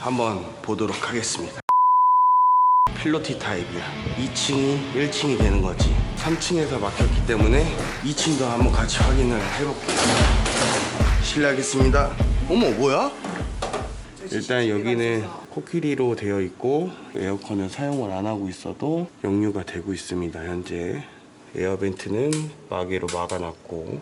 한번 보도록 하겠습니다. 필로티 타입이야. 2층이 1층이 되는 거지. 3층에서 막혔기 때문에 2층도 한번 같이 확인을 해볼게요. 실례하겠습니다. 어머, 뭐야? 일단 여기는 코끼리로 되어 있고 에어컨을 사용을 안 하고 있어도 역류가 되고 있습니다. 현재 에어벤트는 마개로 막아놨고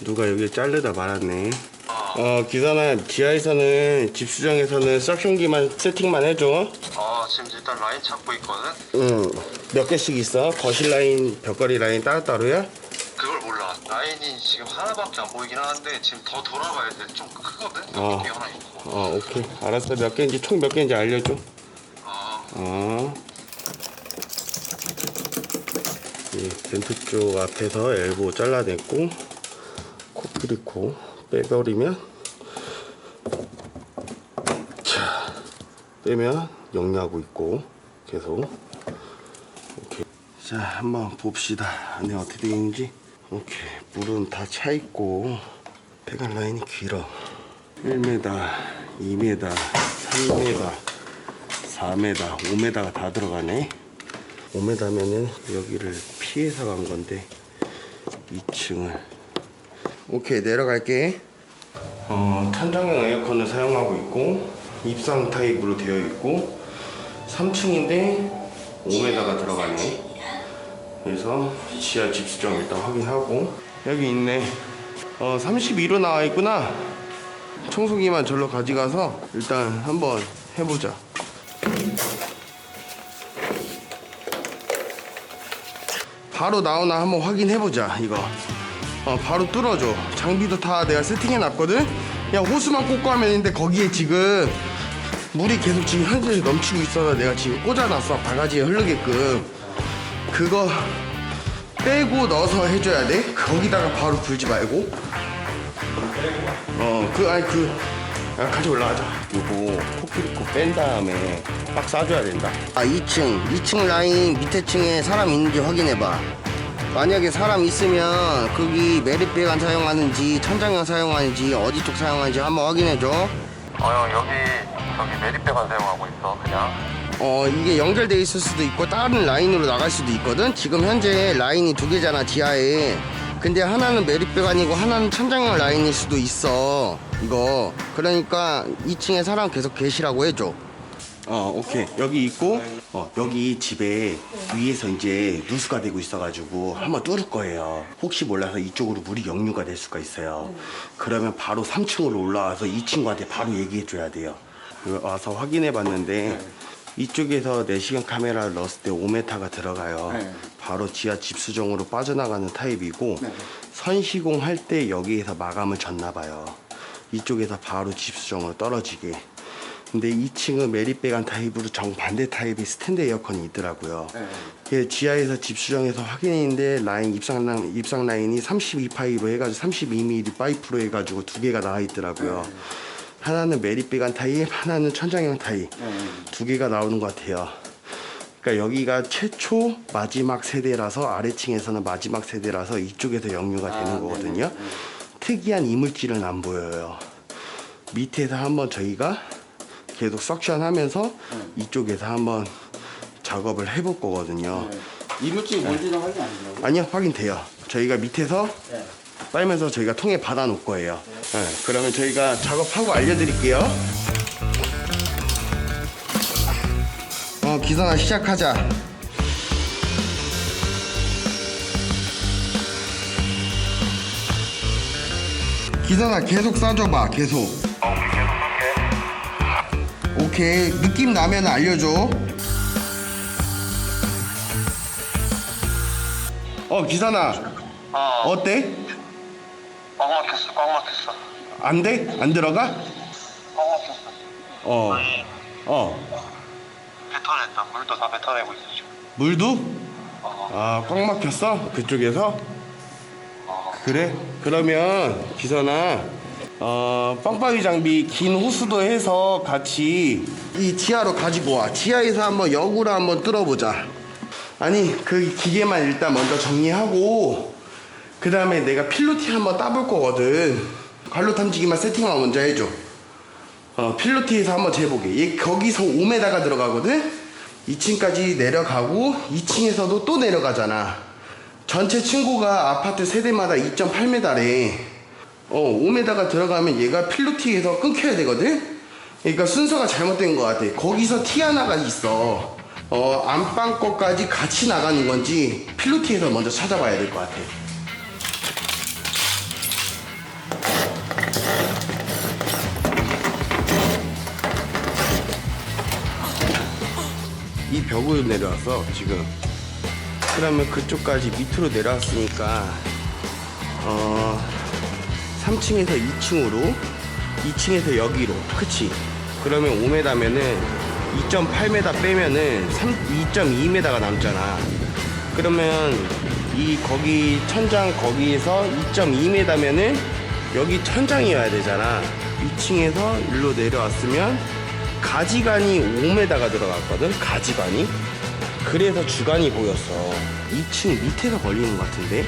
누가 여기 자르다 말았네. 어 기사나 지하에서는 집수정에서는 석션기만 세팅만 해줘. 아 지금 일단 라인 잡고 있거든? 응. 몇 개씩 있어? 거실 라인, 벽걸이 라인 따로따로야? 그걸 몰라 라인이 지금 하나밖에 안 보이긴 하는데 지금 더 돌아가야 돼 좀 크거든? 어. 하나 있고 어, 오케이. 알았어. 몇 개인지, 총 몇 개인지 알려줘. 아 어. 이 벤트 쪽 앞에서 엘보 잘라냈고, 코끼리코 빼버리면, 자, 빼면 영리하고 있고, 계속. 오케이. 자, 한번 봅시다. 안에 어떻게 되어 있는지. 오케이. 물은 다 차 있고, 배관 라인이 길어. 1m, 2m, 3m, 4m, 5m가 다 들어가네. 5m면은 여기를 피해서 간 건데 2층을 오케이 내려갈게. 어, 천장형 에어컨을 사용하고 있고 입상 타입으로 되어 있고 3층인데 5m가 들어가네. 그래서 지하 집 수정 일단 확인하고 여기 있네. 어 32로 나와 있구나. 청소기만 절로 가져가서 일단 한번 해보자. 바로 나오나 한번 확인해보자 이거 어 바로 뚫어줘. 장비도 다 내가 세팅해 놨거든? 그냥 호스만 꽂고 하면 되는데 거기에 지금 물이 계속 지금 현재 넘치고 있어서 내가 지금 꽂아놨어. 바가지에 흐르게끔. 그거 빼고 넣어서 해줘야 돼? 거기다가 바로 불지 말고? 어, 그, 아니, 그, 아, 같이 올라가자. 요거, 코끼리코 뺀 다음에 딱 싸줘야 된다. 아 2층 2층 라인 밑에 층에 사람 있는지 확인해봐 만약에 사람 있으면 거기 메리백안 사용하는지 천장형 사용하는지 어디 쪽 사용하는지 한번 확인해줘. 어형 여기 저기 메리백안 사용하고 있어 그냥. 어 이게 연결돼 있을 수도 있고 다른 라인으로 나갈 수도 있거든? 지금 현재 라인이 두 개잖아 지하에. 근데 하나는 메리백안이고 하나는 천장형 라인일 수도 있어 이거. 그러니까 2층에 사람 계속 계시라고 해줘 어, 오케이. 여기 있고, 어, 여기 집에 위에서 이제 누수가 되고 있어가지고 한번 뚫을 거예요. 혹시 몰라서 이쪽으로 물이 역류가 될 수가 있어요. 그러면 바로 3층으로 올라와서 이 친구한테 바로 얘기해줘야 돼요. 그 와서 확인해 봤는데, 이쪽에서 내시경 카메라를 넣었을 때 5m가 들어가요. 바로 지하 집수정으로 빠져나가는 타입이고, 선시공 할 때 여기에서 마감을 졌나 봐요. 이쪽에서 바로 집수정으로 떨어지게. 근데 2층은 메리백안 타입으로 정반대 타입의 스탠드 에어컨이 있더라고요. 그 지하에서 집 수정해서 확인했는데 라인 입상 라인, 입상 라인이 32파이로 해가지고 32mm 파이프로 해가지고 두 개가 나와 있더라고요. 하나는 메리백안 타입, 하나는 천장형 타입 두 개가 나오는 것 같아요. 그러니까 여기가 최초 마지막 세대라서 아래층에서는 마지막 세대라서 이쪽에서 역류가 되는 거거든요. 특이한 이물질은 안 보여요. 밑에서 한번 저희가 계속 석션하면서 이쪽에서 한번 작업을 해볼 거거든요. 이물질 뭔지는 확인 안 된다고? 아니요, 확인돼요. 저희가 밑에서 빨면서 저희가 통에 받아 놓을 거예요. 네, 그러면 저희가 작업하고 알려드릴게요. 어 기선아 시작하자 기선아 계속 싸줘봐 계속 오케이 느낌 나면 알려줘 어, 기사나, 어 어때? 꽉 막혔어 꽉 막혔어 안 돼? 안 들어가? 꽉 막혔어 어, 어. 뱉어냈다 물도 다 뱉어내고 있어 지금 물도? 아, 꽉 막혔어? 그쪽에서? 그래? 그러면 기선아, 어, 빵빵이 장비 긴 호스도 해서 같이 이 지하로 가지고 와. 지하에서 한번 역으로 한번 뚫어보자. 아니 그 기계만 일단 먼저 정리하고 그 다음에 내가 필로티 한번 따볼 거거든. 관로 탐지기만 세팅만 먼저 해줘. 어 필로티에서 한번 재보게. 얘 거기서 5m가 들어가거든? 2층까지 내려가고 2층에서도 또 내려가잖아. 전체 층고가 아파트 세대마다 2.8m래 어 5m가 들어가면 얘가 필로티에서 끊겨야 되거든? 그러니까 순서가 잘못된 것 같아. 거기서 티 하나가 있어. 어 안방 거까지 같이 나가는 건지 필로티에서 먼저 찾아봐야 될 것 같아. 이 벽으로 내려왔어 지금. 그러면 그쪽까지 밑으로 내려왔으니까 어 3층에서 2층으로 2층에서 여기로. 그치? 그러면 5m면은 2.8m 빼면은 2.2m가 남잖아. 그러면 이 거기 천장 거기에서 2.2m면은 여기 천장이어야 되잖아. 2층에서 일로 내려왔으면 가지관이 5m가 들어갔거든 가지관이. 그래서 주관이 보였어. 2층 밑에서 걸리는 것 같은데?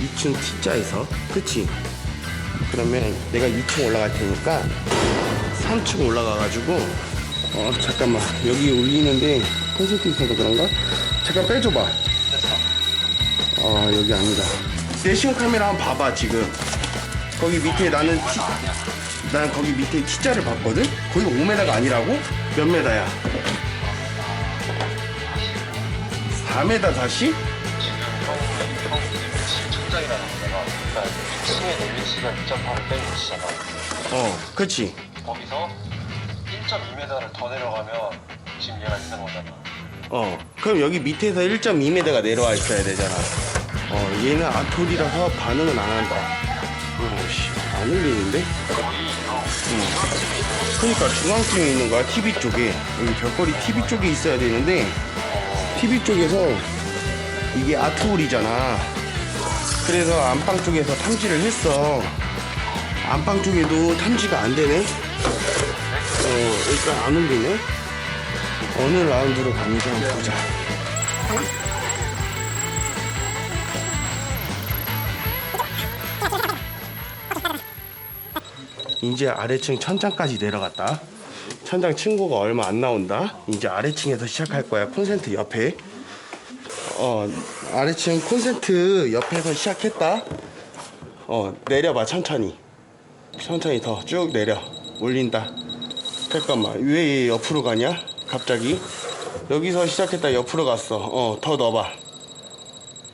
2층 T자에서? 그치 그러면 내가 2층 올라갈 테니까 3층 올라가가지고 어 잠깐만 여기 울리는데 콘센트 있어서 그런가? 잠깐 빼줘봐 아 여기 아니다 내시경 카메라 한번 봐봐 지금 거기 밑에 나는 T 난 거기 밑에 T자를 봤거든? 거기가 5m가 아니라고? 몇 m야? 4m 다시? 지금 형, 형 지금 천장이라는 데가 그러니까 2층에 내 위치가 2.8을 뺀 위치잖아. 어 그치 거기서 1.2m를 더 내려가면 지금 얘가 있는 거잖아. 어 그럼 여기 밑에서 1.2m가 내려와 있어야 되잖아 어 얘는 아톨이라서 반응은 안 한다 어 씨 안 울리는데? 그러니까 중앙쯤에 있는 거야 TV 쪽에 여기 벽걸이 TV 쪽에 있어야 되는데 TV 쪽에서 이게 아트홀이잖아 그래서 안방 쪽에서 탐지를 했어 안방 쪽에도 탐지가 안 되네 어 일단 안 울리네 어느 라운드로 가는지 한번 보자 이제 아래층 천장까지 내려갔다. 천장 층고가 얼마 안 나온다. 이제 아래층에서 시작할 거야. 콘센트 옆에. 어, 아래층 콘센트 옆에서 시작했다. 어, 내려봐, 천천히. 천천히 더 쭉 내려. 올린다. 잠깐만, 왜얘 옆으로 가냐? 갑자기. 여기서 시작했다, 옆으로 갔어. 어, 더 넣어봐.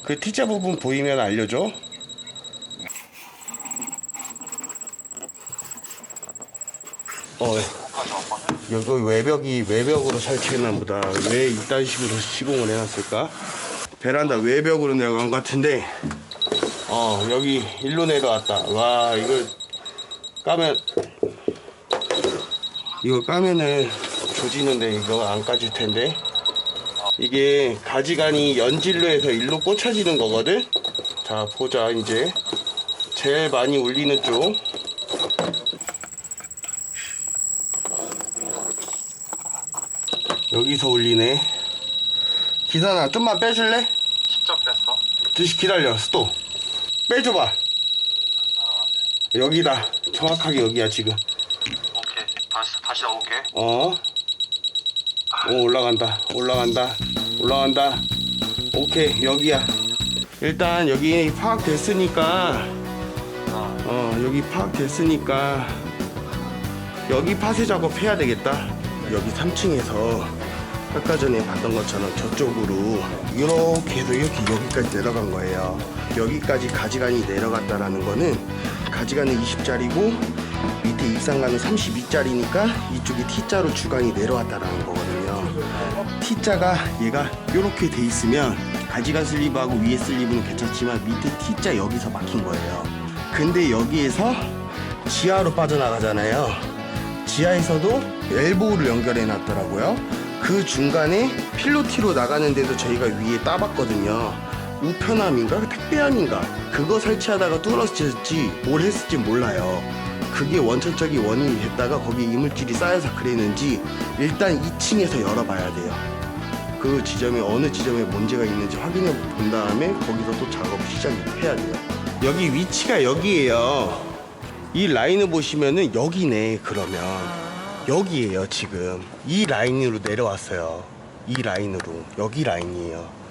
그 T자 부분 보이면 알려줘. 어, 여기 외벽이 외벽으로 설치했나 보다. 왜 이딴 식으로 시공을 해놨을까? 베란다 외벽으로 내려간 것 같은데, 어, 여기 일로 내려왔다. 와, 이거 까면, 이거 까면은 조지는데 이거 안 까질 텐데. 이게 가지간이 연질로 해서 일로 꽂혀지는 거거든? 자, 보자, 이제. 제일 많이 울리는 쪽. 여기서 울리네. 기사나 좀만 빼줄래? 10점 뺐어? 드시 기다려. 스톱. 빼줘봐. 여기다. 정확하게 여기야 지금. 오케이. 다시, 다시 나올게. 어. 오 올라간다. 올라간다. 올라간다. 오케이 여기야. 일단 여기 파악됐으니까. 어 여기 파악됐으니까 여기 파쇄 작업해야 되겠다. 여기 3층에서 아까 전에 봤던 것처럼 저쪽으로 이렇게 해서 이렇게 여기까지 내려간 거예요. 여기까지 가지간이 내려갔다라는 거는 가지간은 20짜리고 밑에 입상관은 32짜리니까 이쪽이 T자로 주간이 내려왔다라는 거거든요. T자가 얘가 이렇게 돼 있으면 가지간 슬리브하고 위에 슬리브는 괜찮지만 밑에 T자 여기서 막힌 거예요. 근데 여기에서 지하로 빠져나가잖아요. 지하에서도 엘보우를 연결해 놨더라고요. 그 중간에 필로티로 나가는 데도 저희가 위에 따봤거든요. 우편함인가 그 택배함인가 그거 설치하다가 뚫었을지 뭘 했을지 몰라요. 그게 원천적인 원인이 됐다가 거기 이물질이 쌓여서 그랬는지 일단 2층에서 열어봐야 돼요. 그 지점에 어느 지점에 문제가 있는지 확인해 본 다음에 거기서 또 작업 시작해야 돼요. 여기 위치가 여기에요. 이 라인을 보시면은 여기네 그러면. 여기에요 지금. 이 라인으로 내려왔어요. 이 라인으로. 여기 라인이에요.